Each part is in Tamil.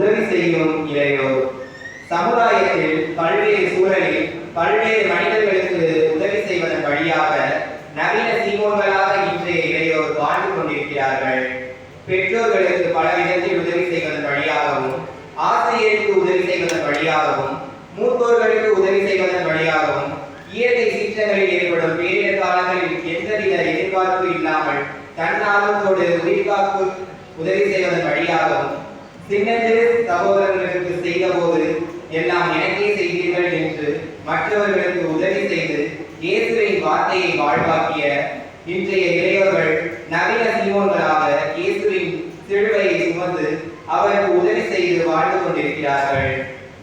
உதவி செய்யும் இளையோர் சமுதாயத்தில் பல்வேறு சூழலில் பல்வேறு மனிதர்களுக்கு உதவி செய்வதன் வழியாக நவீன சீமோன்களாக இன்றைய இளையோர் வாழ்ந்து கொண்டிருக்கிறார்கள். பெற்றோர்களுக்கு பல விதத்தில் உதவி செய்வதன் வழியாகவும் ஆசிரியருக்கு உதவி செய்வதன் வழியாகவும் மூத்தோர்களுக்கு உதவி செய்வதன் வழியாகவும் இயற்கை சீற்றங்களில் ஏற்படும் பேரிடர் காலங்களில் எந்தவித எதிர்பார்ப்பு இல்லாமல் தன்னார்வத்தோடு உயிர்காப்பு உதவி செய்வதன் வழியாகவும் சின்னஞ்சிறு சகோதரர்களுக்கு செய்தபோது எல்லாம் எனக்கே செய்தீர்கள் என்று மற்றவர்களுக்கு உதவி செய்து இயேசுவின் வார்த்தையை வாழ்வாக்கிய இன்றைய இளையோர்கள் நவீன சீமோன்களாக இயேசுவின் சிலுவையை சுமந்து அவருக்கு உதவி செய்து வாழ்ந்து கொண்டிருக்கிறார்கள்.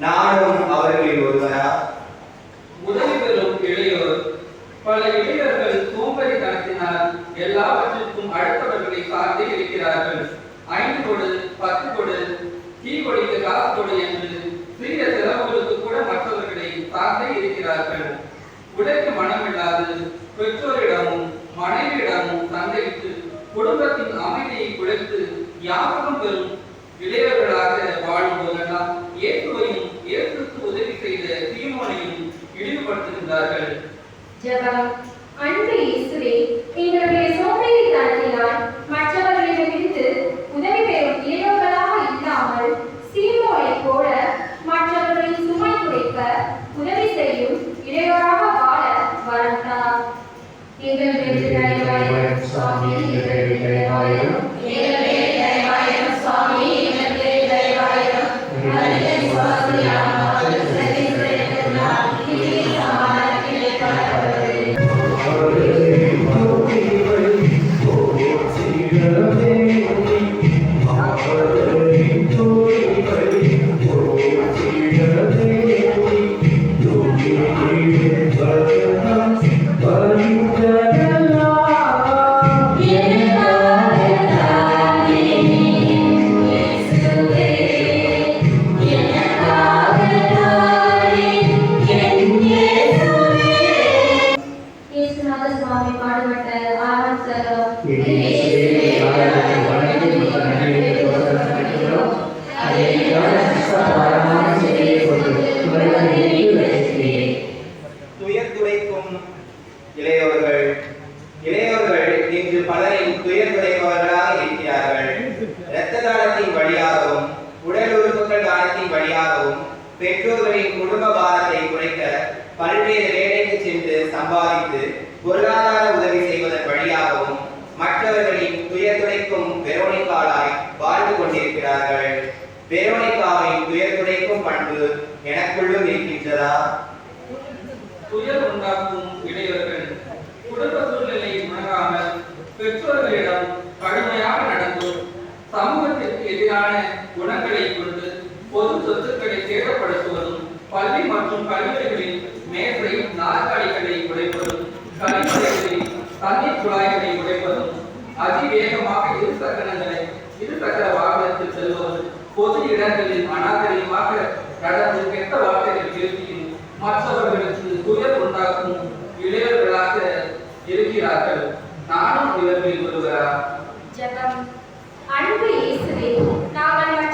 நானும் அவர்களில் ஒருவரா உதவி பெறும் இளையோர் பல இளைஞர்கள் சோம்பேறித்தனத்தினால் எல்லாவற்றிற்கும் அடுத்தவர்களை சார்ந்தே இருக்கிறார்கள். ஐந்து கொடு பத்து கொடு தீ கொடிக்க காசு என்று சிறிய செலவுகளுக்கு கூட மற்றவர்களை சார்ந்தே இருக்கிறார்கள். உடைக்கு மனமில்லாது பெற்றோரிடமும் மனைவியிடமும் சண்டையிட்டு குடும்பத்தின் அமைதியை குறைத்து யாபகம் பெறும் இளையவர்களாக வாழும் போதெல்லாம் இயேசுவையும் இயேசுக்கு உதவி செய்த தீமோனையும் இழிவுபடுத்துகின்றார்கள். ஜெபம். அன்பு இயேசுவே சுவாமி பாடுபட்ட ஆராய்ச்சரம் துயர் துடைக்கும் இளையோர்கள் இளையோர்கள் இன்று பலரின் துயர் துடைப்பவர்களாக இருக்கிறார்கள். இரத்த தானத்தின் வழியாகவும் உடல் உறுப்புகள் தானத்தின் வழியாகவும் பெற்றோர்களின் குடும்ப பாரத்தை குறைக்க பல்வேறு வேலைக்கு சென்று சம்பாதித்து பொருளாதார உதவி செய்வதன் வழியாகவும் மற்றவர்களின் துயர் துடைக்கும் வெரோனிக்காலாய் வாழ்ந்து கொண்டிருக்கிறார்கள். வெரோனிக்காவின் துயர் துடைக்கும் பண்பு எனக்குள்ளும் இருக்கின்றதா? துயர் உண்டாக்கும் இளையவர்கள் குடும்ப சூழ்நிலை உணராமல் பெற்றோர்களிடம் கடுமையாக நடந்து சமூகத்திற்கு எதிரான குணங்களை கொண்டு பொது சொத்துக்களை சேதப்படுத்துவதும் பள்ளி மற்றும் கல்லூரிகளில் மற்றவர்களுக்கு துயர் உண்டாக்கும் இளையவர்களாக இருக்கிறார்கள். நானும் இவர்களில் ஒருவரா? ஜபம். அன்பு இயேசுவே நாங்கள்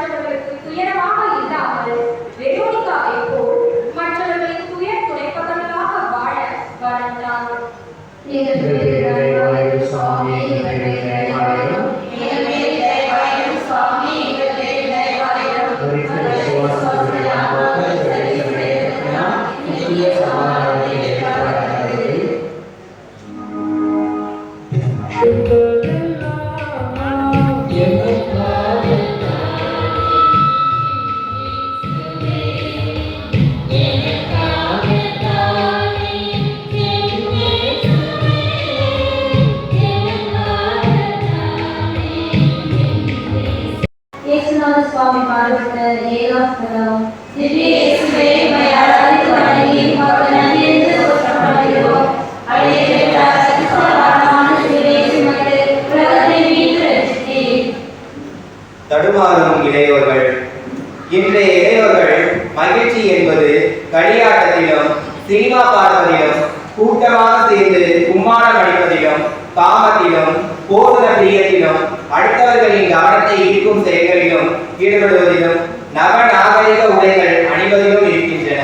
இன்றைய இளைஞர்கள் மகிழ்ச்சி என்பது களியாட்டத்திலும் சினிமா பார்ப்பதிலும் கூட்டமாக சேர்ந்து கும்மாளம் அடிப்பதிலும் காமத்திலும் போதன பிரியத்திலும் அடுத்தவர்களின் கவனத்தை ஈர்க்கும் செயல்களிலும் ஈடுபடுவதிலும் நவ நாகரிக உடைகள் அணிவதிலும் இருக்கின்றன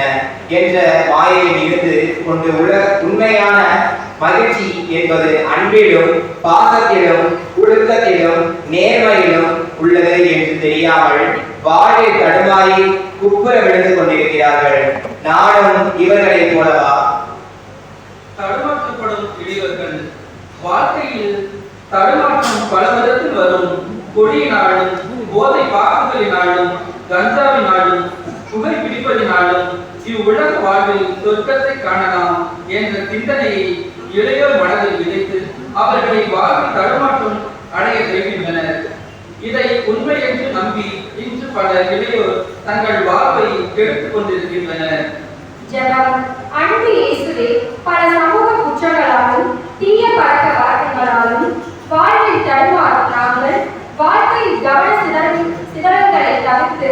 என்ற வாயில் இருந்து கொண்டு உள்ள உண்மையான மகிழ்ச்சி என்பது அன்பிலும் பாசத்திலும் ஒழுக்கத்திலும் நேர்மையிலும் உள்ளது என்று தெரியாமல் வாழை தடுமாறி குப்புற விழுந்து கொண்டிருக்கிறார்கள். நானும் இவர்களை போலவா? தடுமாற்றப்படும் இளையவர்கள் வாழ்க்கையில் தடுமாற்றம் பல விதத்தில் வரும். கொடியினாலும் போதை பாக்குகளினாலும் கஞ்சாவினாலும் புகை பிடிப்பதினாலும் இவ்வுலக வாழ்வில் சொர்க்கத்தை காணலாம் என்ற சிந்தனையை இளையோர் மனதில் விதைத்து அவர்களை வாழ்வில் தடுமாற்றம் அடைய செய்கின்றனர் இதை உண்மை என்று நம்பி இன்று பல இளையோர் தங்கள் வாழ்வை கெடுத்துக் கொண்டிருக்கின்றனர் ஜெபம். அன்பு இயேசுவே பல சமூக குற்றங்களாலும் தீய பழக்க வழக்கங்களாலும் வாழ்வில் தடுமாறும் நாங்கள் வாழ்க்கையில் கவன சிதறல் சிதறல்களை தவிர்த்து